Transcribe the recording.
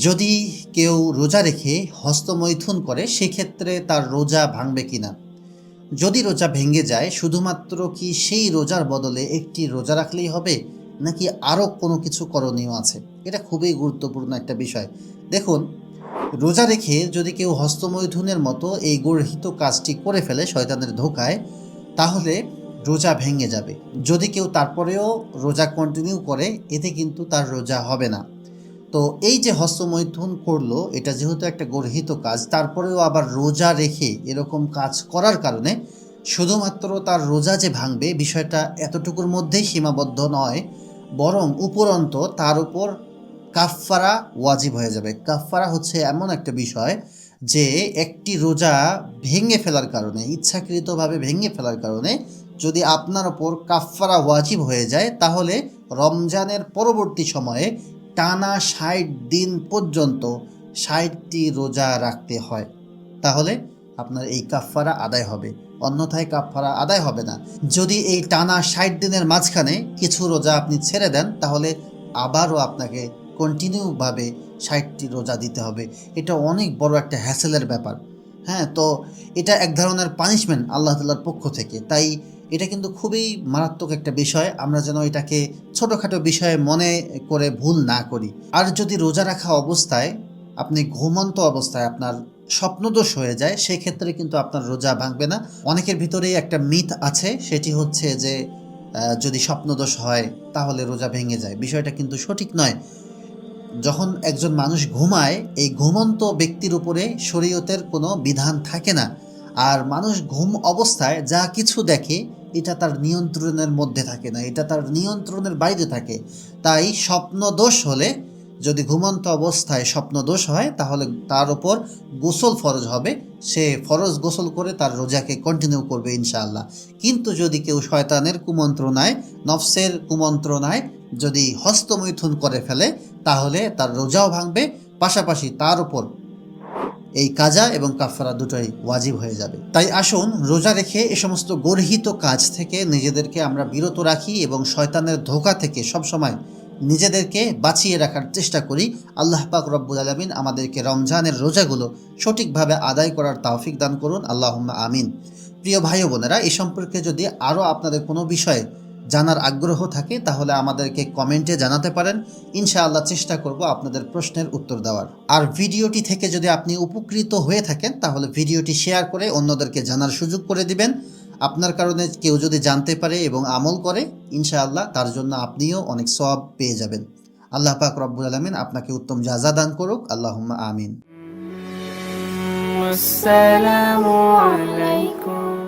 যদি কেউ রোজা রেখে হস্তমৈথুন করে, সেক্ষেত্রে তার রোজা ভাঙবে কিনা যদি রোজা ভেঙে যায়, শুধুমাত্র কি সেই রোজার বদলে একটি রোজা রাখলেই হবে? নাকি আরও কোনো কিছু করণীয় আছে? এটা খুবই গুরুত্বপূর্ণ একটা বিষয়। দেখুন, রোজা রেখে যদি কেউ হস্তমৈথুনের মতো এই গর্হিত কাজটি করে ফেলে শয়তানের ধোকায়, তাহলে রোজা ভেঙে যাবে। যদি কেউ তারপরেও রোজা কন্টিনিউ করে, এতে কিন্তু তার রোজা হবে না। তো এই যে হস্তমৈথুন করল, এটা যেহেতু একটা গর্হিত কাজ, তারপরেও আবার রোজা রেখে এরকম কাজ করার কারণে শুধুমাত্র তার রোজা যে ভাঙবে, বিষয়টা এতটুকুর মধ্যেই সীমাবদ্ধ নয়, বরং উপরন্ত তার উপর কাফফারা ওয়াজিব হয়ে যাবে। কাফফারা হচ্ছে এমন একটা বিষয় যে একটি রোজা ভেঙে ফেলার কারণে, ইচ্ছাকৃতভাবে ভেঙে ফেলার কারণে যদি আপনার ওপর কাফফারা ওয়াজিব হয়ে যায়, তাহলে রমজানের পরবর্তী সময়ে টানা ষাট দিন পর্যন্ত ষাটটি রোজা রাখতে হয়। তাহলে আপনার এই কাফফারা আদায় হবে। অন্যথায় কাফফারা আদায় হবে না। যদি এই টানা ষাট দিনের মাঝখানে কিছু রোজা আপনি ছেড়ে দেন, তাহলে আবারও আপনাকে কন্টিনিউভাবে ষাটটি রোজা দিতে হবে। এটা অনেক বড় একটা হ্যাসেলের ব্যাপার। হ্যাঁ তো এটা এক ধরনের পানিশমেন্ট আল্লাহ তাল্লার পক্ষ থেকে। তাই এটা কিন্তু খুবই মারাত্মক একটা বিষয়। আমরা যেন এটাকে ছোটোখাটো বিষয়ে মনে করে ভুল না করি। আর যদি রোজা রাখা অবস্থায় আপনি ঘুমন্ত অবস্থায় আপনার স্বপ্নদোষ হয়ে যায় সেই ক্ষেত্রে কিন্তু আপনার রোজা ভাঙবে না। অনেকের ভিতরেই একটা মিথ আছে, সেটি হচ্ছে যে যদি স্বপ্নদোষ হয়, তাহলে রোজা ভেঙে যায়। বিষয়টা কিন্তু সঠিক নয়। যখন একজন মানুষ ঘুমায়, এই ঘুমন্ত ব্যক্তির উপরে শরীয়তের কোনো বিধান থাকে না। আর মানুষ ঘুম অবস্থায় যা কিছু দেখে, এটা তার নিয়ন্ত্রণের মধ্যে থাকে না, এটা তার নিয়ন্ত্রণের বাইরে থাকে। তাই স্বপ্ন দোষ হলে যদি ঘুমন্ত অবস্থায় স্বপ্ন দোষ হয়, তাহলে তার ওপর গোসল ফরজ হবে। সে ফরজ গোসল করে তার রোজাকে কন্টিনিউ করবে ইনশাআল্লাহ। কিন্তু যদি কেউ শয়তানের কুমন্ত্রণায়, নফসের কুমন্ত্রণায় যদি হস্তমৈথুন করে ফেলে, তাহলে তার রোজাও ভাঙবে। পাশাপাশি তার উপর এই কাজা এবং কাফারা দুটোই ওয়াজিব হয়ে যাবে। তাই আসুন, রোজা রেখে এ সমস্ত গর্হিত কাজ থেকে নিজেদেরকে আমরা বিরত রাখি এবং শয়তানের ধোকা থেকে সবসময় নিজেদেরকে বাঁচিয়ে রাখার চেষ্টা করি। আল্লাহ পাক রব্বুল আলমিন আমাদেরকে রমজানের রোজাগুলো সঠিকভাবে আদায় করার তাওফিক দান করুন। আল্লাহ আমিন। প্রিয় ভাই বোনেরা এই সম্পর্কে যদি আরও আপনাদের কোনো বিষয়ে জানার আগ্রহ থাকে, তাহলে আমাদেরকে কমেন্টে জানাতে পারেন। ইনশাআল্লাহ চেষ্টা করব আপনাদের প্রশ্নের উত্তর দেওয়ার। আর ভিডিওটি থেকে যদি আপনি উপকৃত হয়ে থাকেন, তাহলে ভিডিওটি শেয়ার করে অন্যদেরকে জানার সুযোগ করে দিবেন। আপনার কারণে কেউ যদি জানতে পারে এবং আমল করে, ইনশাআল্লাহ তার জন্য আপনিও অনেক সব পেয়ে যাবেন। আল্লাহ পাক রব্বুল আলমিন আপনাকে উত্তম জাজা দান করুক আল্লাহ আমিন। আসসালামু আলাইকুম।